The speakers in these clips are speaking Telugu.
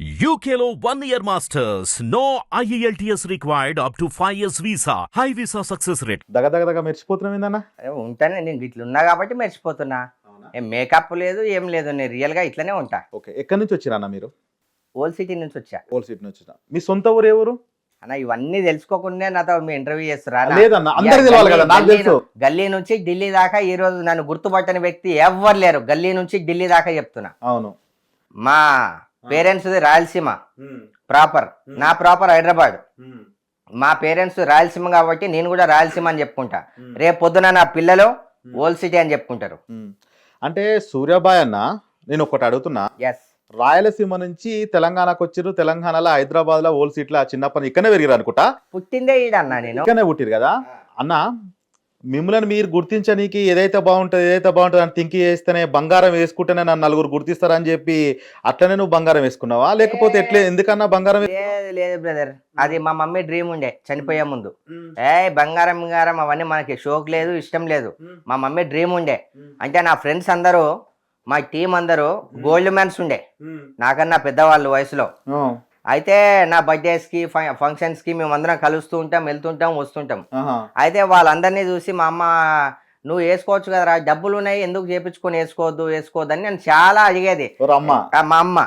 UKLO one year masters. No E IELTS required up to 5 years visa. High visa success rate. దగ దగ దగ మెరిచిపోతున్నాం ఏందన్నా? ఉంటానే నేను ఇట్లా ఉన్నా కాబట్టి మర్చిపోతున్నా ఏం మేకప్ లేదు ఏం లేదు. నేను రియల్గా ఇట్లనే ఉంటా. ఓకే ఎక్కడి నుంచి వచ్చిరన్న మీరు? ఓల్డ్ సిటీ నుంచి వచ్చా. ఓల్ సీట్ నుంచి వచ్చిన. మీ సొంత ఊరు ఊరు అన్న ఇవన్నీ తెలుసుకోకుండా నాతో మీ ఇంటర్వ్యూ చేస్తురా అన్న? లేదన్న అందరికి తెలవాలి కదా నాకు గల్లీ తెలుసు. ను- గల్లీ నుంచి ఢిల్లీ దాకా ఈ రోజు నన్ను గుర్తుపట్టని వ్యక్తి ఎవ్వరు లేరు. గల్లీ నుంచి ఢిల్లీ దాకా చెప్తున్నా. అవును. మా పేరెంట్స్ రాయలసీమ. ప్రాపర్. నా ప్రాపర్ హైదరాబాద్. మా పేరెంట్స్ రాయలసీమ కాబట్టి నేను కూడా రాయలసీమ అని చెప్పుకుంటా. రేపు పొద్దున నా పిల్లలు ఓల్డ్ సిటీ అని చెప్పుకుంటారు. అంటే సూర్యాబాయ్ అన్న నేను ఒకటి అడుగుతున్నా. ఎస్ రాయలసీమ నుంచి తెలంగాణకు వచ్చిర్రు తెలంగాణలో హైదరాబాద్లో ఓల్ సీట్లో చిన్నప్పటి ఇక్కడనే పెరిగారు అనుకుంటా? పుట్టిందే ఈడన్నా నేను. ఇక్కడనే పుట్టిరు కదా? అన్న మిమ్మల్ని మీరు గుర్తించనీకి ఏదైతే బాగుంటుంది ఏదైతే బాగుంటుంది అని థింక్ చేస్తేనే బంగారం వేసుకుంటేనే నన్ను నలుగురు గుర్తిస్తారని చెప్పి అట్లనే నువ్వు బంగారం వేసుకున్నావా? లేకపోతే ఎట్లే? ఎందుకన్నా బంగారం లేదు లేదు బ్రదర్ అది మా మమ్మీ డ్రీమ్ ఉండే చనిపోయే ముందు. ఏ బంగారం బంగారం అవన్నీ మనకి షోక్ లేదు ఇష్టం లేదు. మా మమ్మీ డ్రీమ్ ఉండే. అంటే నా ఫ్రెండ్స్ అందరూ మా టీం అందరూ గోల్డ్ మ్యాన్స్ ఉండే. నాకన్నా పెద్దవాళ్ళు వయసులో. అయితే నా బర్త్డేస్కి ఫంక్షన్స్కి మేము అందరం కలుస్తూ ఉంటాం వెళ్తుంటాం వస్తుంటాం. అయితే వాళ్ళందరినీ చూసి మా అమ్మ నువ్వు వేసుకోవచ్చు కదరా డబ్బులు ఉన్నాయి ఎందుకు చేపించుకొని వేసుకోవద్దు వేసుకోవద్దు అని నేను చాలా అడిగేది. మా అమ్మ.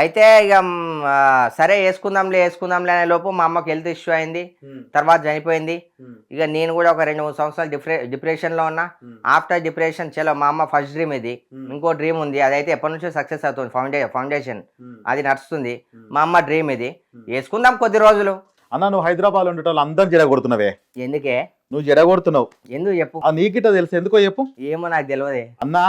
అయితే ఇక సరే వేసుకుందాంలే వేసుకుందాంలే అనే లోపు మా అమ్మకి హెల్త్ ఇష్యూ అయింది. తర్వాత చనిపోయింది. ఇక నేను కూడా ఒక రెండు మూడు సంవత్సరాలు డిప్రె డిప్రెషన్లో ఉన్నా. ఆఫ్టర్ డిప్రెషన్ చలో మా అమ్మ ఫస్ట్ డ్రీమ్ ఇది. ఇంకో డ్రీమ్ ఉంది. అదైతే ఎప్పటి నుంచో సక్సెస్ అవుతుంది. ఫౌండే ఫౌండేషన్. అది నడుస్తుంది. మా. అమ్మ డ్రీమ్ ఇది. వేసుకుందాం కొద్ది రోజులు. అన్న నువ్వు హైదరాబాద్ ఉండేటోళ్ళు అందరు జడగొడుతున్నావే. ఎందుకే? నువ్వు జడగొడుతున్నావు. ఎందుకు చెప్పు? ఆ నీకిట తెలుసు. ఎందుకో చెప్పు. ఏమో నాకు తెలియదే అన్నా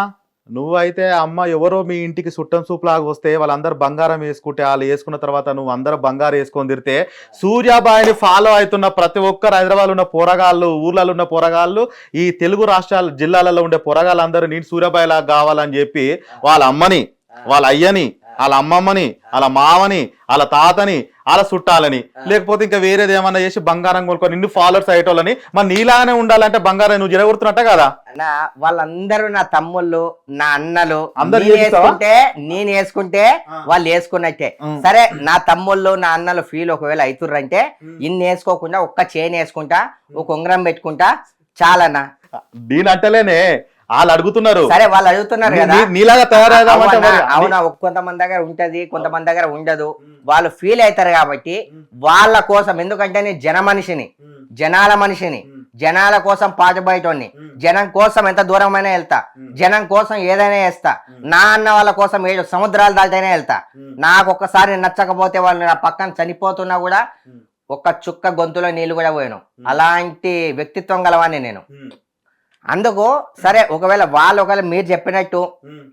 నువ్వైతే అమ్మ ఎవరో మీ ఇంటికి చుట్టం సూపులాగా వస్తే వాళ్ళందరూ బంగారం వేసుకుంటే వాళ్ళు వేసుకున్న తర్వాత నువ్వు అందరూ బంగారం వేసుకొని తిరితే సూర్యాబాయిని ఫాలో అవుతున్న ప్రతి ఒక్కరు హైదరాబాద్ ఉన్న పోరగాళ్ళు ఊర్లలో ఉన్న పోరగాళ్ళు ఈ తెలుగు రాష్ట్రాల జిల్లాలలో ఉండే పోరగాళ్ళందరూ నేను సూర్యాబాయి లాగా కావాలని చెప్పి వాళ్ళ అమ్మని వాళ్ళ అయ్యని వాళ్ళ అమ్మమ్మని వాళ్ళ మామని వాళ్ళ తాతని వాళ్ళ చుట్టాలని లేకపోతే ఇంకా వేరేది ఏమన్నా చేసి బంగారం కొనుక్కొని నిన్ను ఫాలోవర్స్ అయ్యేటోళ్ళని మరి నీలాగానే ఉండాలంటే బంగారం నువ్వు జరగొడుతున్నట్ట కదా? నా వాళ్ళందరూ నా తమ్ముళ్ళు నా అన్నలు అందరు? వేసుకుంటే నేను వేసుకుంటే వాళ్ళు వేసుకున్నట్టే. సరే నా తమ్ముళ్ళు నా అన్నలు ఫీల్ ఒకవేళ అవుతుర్రంటే ఇన్ని వేసుకోకుండా ఒక్క చైన్ వేసుకుంటా ఒక ఉంగరం పెట్టుకుంటా చాలన్నా. దీని అంటలేనే. వాళ్ళు అడుగుతున్నారు. సరే వాళ్ళు అడుగుతున్నారు కదా. నీలాగా అవునా, కొంతమంది దగ్గర ఉంటది కొంతమంది దగ్గర ఉండదు. వాళ్ళు ఫీల్ అవుతారు కాబట్టి వాళ్ళ కోసం ఎందుకంటే నేను జన మనిషిని జనాల మనిషిని జనాల కోసం పాటుబయటోని జనం కోసం ఎంత దూరమైనా వెళ్తా. జనం కోసం ఏదైనా వేస్తా నా అన్న వాళ్ళ కోసం ఏడు సముద్రాలు దాటైనా వెళ్తా. నాకు ఒక్కసారి నచ్చకపోతే వాళ్ళు నా పక్కన చనిపోతున్నా కూడా ఒక్క చుక్క గొంతులో నీళ్ళు కూడా పోయాను. అలాంటి వ్యక్తిత్వం గలవాన్ని నేను. అందుకు సరే ఒకవేళ వాళ్ళు ఒకవేళ మీరు చెప్పినట్టు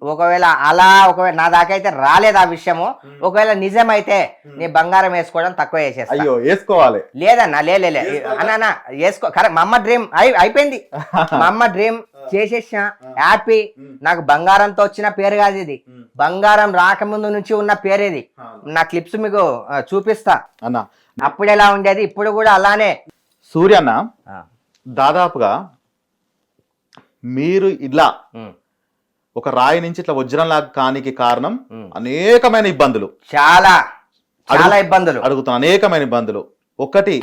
ఒకవేళ అలా ఒకవేళ నా దాకా అయితే రాలేదు ఆ విషయము ఒకవేళ నిజమైతే నీ బంగారం వేసుకోవడం తక్కువ వేసేస్తా అయ్యో వేసుకోవాలి. లేదన్నా లే లే, లే. అన్న వేసుకో. కరెక్ట్ మా అమ్మ డ్రీమ్ అయి అయిపోయింది. మా అమ్మ డ్రీమ్ చేసేసిన హ్యాపీ. నాకు బంగారంతో వచ్చిన పేరు కాదు ఇది. బంగారం రాకముందు నుంచి ఉన్న పేరు ఇది. నా క్లిప్స్ మీకు చూపిస్తా. అన్న. అప్పుడు ఎలా ఉండేది? ఇప్పుడు కూడా అలానే. సూర్యన్న దాదాపుగా మీరు ఇలా ఒక రాయి నుంచి ఇట్లా వజ్రంలాగా కానికి కారణం. అనేకమైన ఇబ్బందులు. చాలా చాలా ఇబ్బందులు. అడుగుతున్నా అనేకమైన ఇబ్బందులు. ఒకటి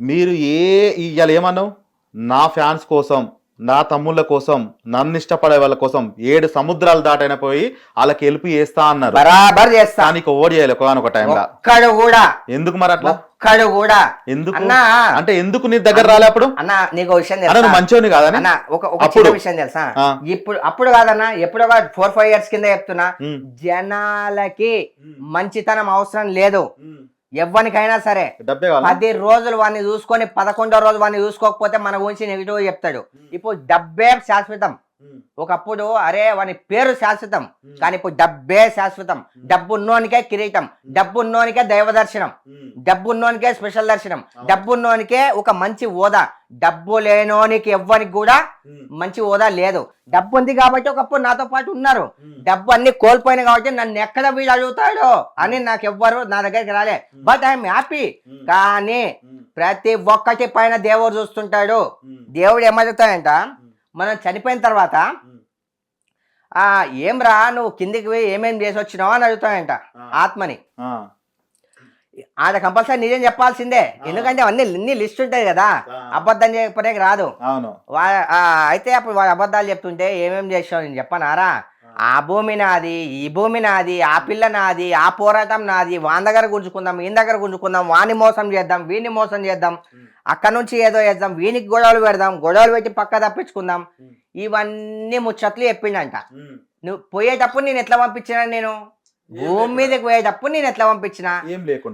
మీరు ఏ ఇవాళ ఏమన్నావు? నా ఫ్యాన్స్ కోసం నా తమ్ముళ్ళ కోసం నన్ను ఇష్టపడే వాళ్ళ కోసం ఏడు సముద్రాలు దాటైన పోయి వాళ్ళకి హెల్ప్ చేస్తా అన్నారు. బరాబర్ చేస్తా. దానికి ఓడి చేయాలి ఒక టైంలో ఒక్కడు కూడా. ఎందుకు మరి అట్లా? ఒక్కడు కూడా. ఎందుకు? అన్నా. అంటే ఎందుకు నీ దగ్గర రాలే అప్పుడు? అన్న నీకు విషయం తెలుసా? మంచోని కాదని అన్న? ఒక ఒక అప్పుడు. చిన్న విషయం తెలుసా. ఇప్పుడు అప్పుడు కాదన్నా ఎప్పుడో కాదు ఫోర్ ఫైవ్ ఇయర్స్ కింద చెప్తున్నా. జనాలకి మంచితనం అవసరం లేదు. ఎవ్వనికైనా సరే పది రోజులు వాడిని చూసుకొని పదకొండో రోజు వాడిని చూసుకోకపోతే మన గురించి నెగిటివ్ చెప్తాడు. ఇప్పుడు డబ్బే శాశ్వతం. ఒకప్పుడు అరే వాని పేరు శాశ్వతం కానీ ఇప్పుడు డబ్బే శాశ్వతం. డబ్బు ఉన్నోనికే కిరీటం డబ్బు ఉన్నోనికే దైవ దర్శనం డబ్బు ఉన్నోనికే స్పెషల్ దర్శనం డబ్బు ఉన్నోనికే ఒక మంచి హోదా. డబ్బు లేనోనికి ఎవ్వనికి కూడా మంచి హోదా లేదు. డబ్బు ఉంది కాబట్టి ఒకప్పుడు నాతో పాటు ఉన్నారు. డబ్బు అన్ని కోల్పోయిన కాబట్టి నన్ను ఎక్కడ వీడు అడుగుతాడో అని నాకు ఎవ్వరు నా దగ్గరికి రాలే. బట్ ఐఎమ్ హ్యాపీ కానీ ప్రతి ఒక్కటి పైన దేవుడు చూస్తుంటాడు. దేవుడు ఏమడుగుతాడంట? మనం చనిపోయిన తర్వాత ఆ ఏం రా నువ్వు కిందికి పోయి ఏమేం చేసి వచ్చినావు? అని అడుగుతాడంట ఆత్మని. ఆడ కంపల్సరీ నిజం చెప్పాల్సిందే. ఎందుకంటే అవన్నీ అన్ని లిస్ట్ ఉంటాయి కదా. అబద్ధం చెప్పడానికి రాదు. అయితే అప్పుడు వాడు అబద్ధాలు చెప్తుంటే ఏమేం చేసావు నేను చెప్పనారా? ఆ భూమి నాది ఈ భూమి నాది ఆ పిల్ల నాది ఆ పోరాటం నాది వాని దగ్గర గుంజుకుందాం ఈయన దగ్గర గుంజుకుందాం వాని మోసం చేద్దాం వీని మోసం చేద్దాం అక్కడ నుంచి ఏదో చేద్దాం వీనికి గొడవలు పెడదాం గొడవలు పెట్టి పక్క తప్పించుకుందాం ఇవన్నీ ముచ్చట్లు చెప్పిండంట. నువ్వు పోయేటప్పుడు నేను ఎట్లా పంపించినా నేను? భూమి మీదకి పోయేటప్పుడు నేను ఎట్లా పంపించినా?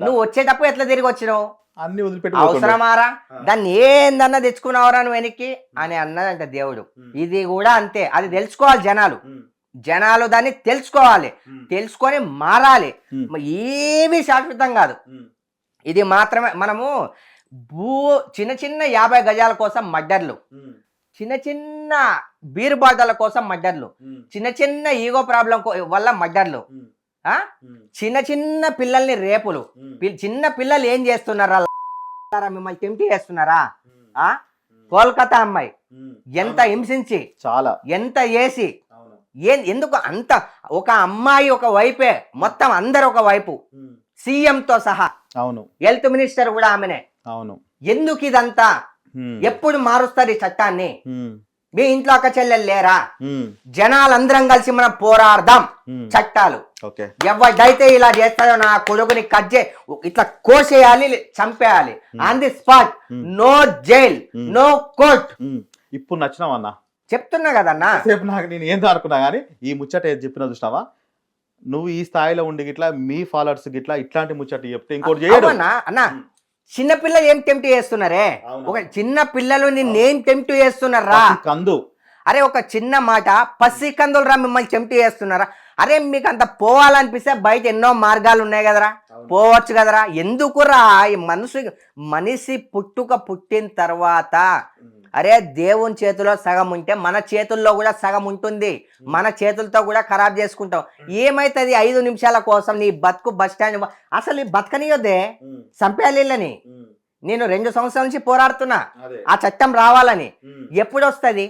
నువ్వు వచ్చేటప్పుడు ఎట్లా తిరిగి వచ్చినావు? అన్ని వదిలిపెట్టి. అవసరమారా? దాన్ని ఏందన్నా తెచ్చుకున్నావురా నువ్వు వెనక్కి? అని అన్నదంట దేవుడు. ఇది కూడా అంతే. అది తెలుసుకోవాలి జనాలు. జనాలు దాన్ని తెలుసుకోవాలి. తెలుసుకొని మారాలి. మరి ఏమీ శాశ్వతం కాదు. ఇది మాత్రమే మనము భూ చిన్న చిన్న యాభై గజాల కోసం మడ్డర్లు. చిన్న చిన్న బీరు బాటల కోసం మడ్డర్లు. చిన్న చిన్న ఈగో ప్రాబ్లం వల్ల మడ్డర్లు. ఆ? చిన్న చిన్న పిల్లల్ని రేపులు. పిల్- చిన్న పిల్లలు ఏం చేస్తున్నారా? మిమ్మల్ని టెంప్ట్ చేస్తున్నారా ఆ? కోల్కతా అమ్మాయి. ఎంత హింసించి. చాలా. ఎంత వేసి ఏం ఎందుకు అంత ఒక అమ్మాయి ఒక వైపే మొత్తం అందరు ఒక వైపు. సీఎం తో సహా. అవును. హెల్త్ మినిస్టర్ కూడా ఆమెనే. అవును. ఎందుకు ఇదంతా? ఎప్పుడు మారుస్తారు ఈ చట్టాన్ని? మీ ఇంట్లో అక్క చెల్లెలు లేరా? జనాలందరం కలిసి మనం పోరాడదాం. చట్టాలు. ఓకే. ఎవడైతే ఇలా చేస్తాడో నా కొడుకుని కట్ చే ఇట్లా కోసేయాలి చంపేయాలి. On the spot no jail no court ఇప్పుడు నచ్చినావు అన్న? చెప్తున్నా కదన్నా. సేపు నాకు నేను ఏందో అనుకున్నా కానీ ఈ ముచ్చట ఏది చెప్పినా చూసినావా? నువ్వు ఈ స్థాయిలో ఉండి గిట్లా మీ ఫాలోవర్స్ గిట్లా ఇట్లాంటి ముచ్చట చెప్తే ఇంకోటి చేయడు. అన్న చిన్న పిల్లలు ఏం టెంప్ట్ చేస్తున్నారే. ఒక చిన్న పిల్లలు నిన్నేం టెంప్ట్ చేస్తున్నారా? కందు అరే ఒక చిన్న మాట పసి కందులు రా మిమ్మల్ని టెంప్ట్ చేస్తున్నారా? అరే మీకు అంత పోవాలనిపిస్తే బయట ఎన్నో మార్గాలు ఉన్నాయి కదరా? పోవచ్చు కదరా? ఎందుకురా ఈ మనిషి మనిషి పుట్టుక పుట్టిన తర్వాత అరే దేవుని చేతిలో సగం ఉంటే మన చేతుల్లో కూడా సగం ఉంటుంది. మన చేతులతో కూడా ఖరాబ్ చేసుకుంటాం. ఏమైతుంది ఐదు నిమిషాల కోసం నీ బతుకు బస్ స్టాండ్ అసలు ఈ బతకనియొద్దే. చంపేయాలని నేను రెండు సంవత్సరాల నుంచి పోరాడుతున్నా. ఆ చట్టం రావాలని. ఎప్పుడు వస్తుంది.